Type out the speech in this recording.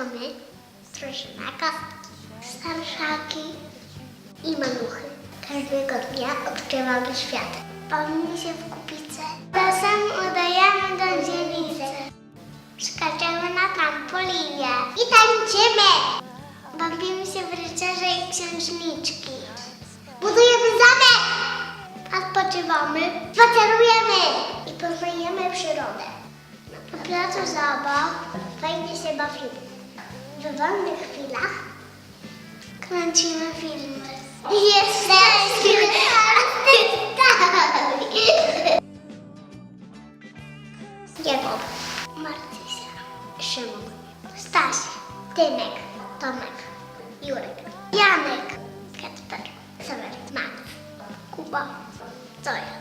to drużyna kostki, starszaki i maluchy. Każdego dnia odkrywamy świat. Bawimy się w kupice. Czasem udajemy do dzielnicy. Skaczemy na trampolinie i tańczymy. Bawimy się w rycerze i księżniczki. Budujemy zamek. Odpoczywamy, spacerujemy i poznajemy przyrodę. Na placu zabaw fajnie się bawimy. W wolnych chwilach kręcimy filmy. Jesteśmy artystami. Jakob, Marcysia, Szymon, Staś, Tymek, Tomek, Jurek, Janek, Kacper, Seweryn, Max, Kuba, Zoja.